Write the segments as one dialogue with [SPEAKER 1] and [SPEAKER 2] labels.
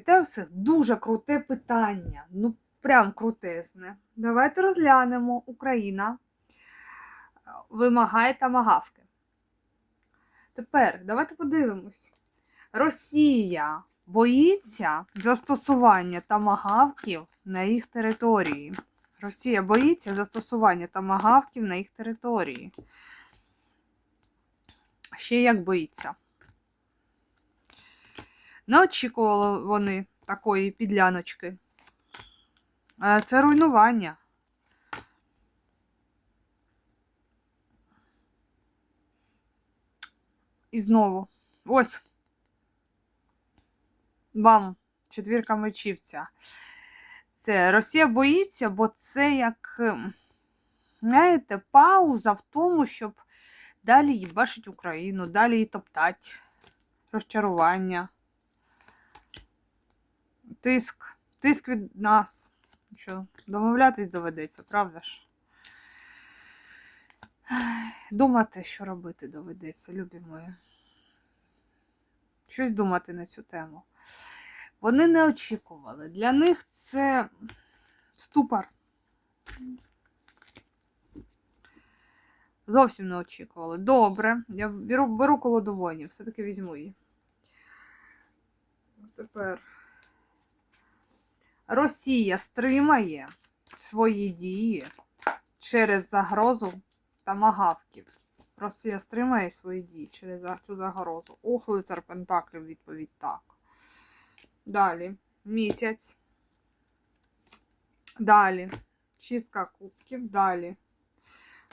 [SPEAKER 1] Всіх! Дуже круте питання. Ну, прям крутезне. Давайте розглянемо. Україна е, вимагає тамагавки. Тепер давайте подивимось. Росія боїться застосування тамагавків на їх території. Росія боїться застосування тамагавків на їх території. Ще як боїться. Не очікували вони такої підляночки. Е, Це руйнування. І знову. Ось. Вам четвірка мечів ця. Це Росія боїться, бо це як, ем, знаєте, пауза в тому, щоб далі їбашить Україну, далі її топтать. Розчарування. Тиск. Тиск від нас. Що, домовлятись доведеться, правда ж? Думати, що робити доведеться, любі мої. Щось думати на цю тему. Вони не очікували. Для них це ступор. Зовсім не очікували. Добре. Я беру, беру колоду воїнів, все-таки візьму її. Тепер. Росія стримає свої дії через загрозу тамагавків. Росія стримає свої дії через цю загрозу. Ох, лицар Пентаклів, відповідь так. Далі. Місяць. Далі. Шістка кубків. Далі.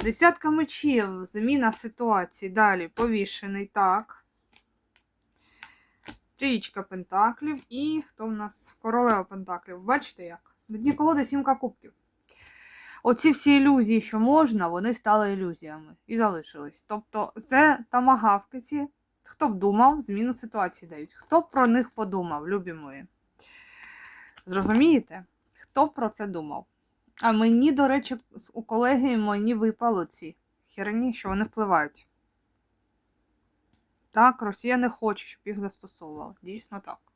[SPEAKER 1] Десятка мечів. Зміна ситуації. Далі. Повішений. Так. Трієчка пентаклів і хто в нас? Королева пентаклів. Бачите як? На дні колоди сімка кубків. Оці всі ілюзії, що можна, вони стали ілюзіями і залишились. Тобто, це тамагавки ці. Хто б думав, зміну ситуації дають. Хто про них подумав, любі мої? Зрозумієте? Хто про це думав? А мені, до речі, у колеги мені випало ці херні, що вони впливають. Так, Росія не хоче, щоб їх застосовували. Дійсно так.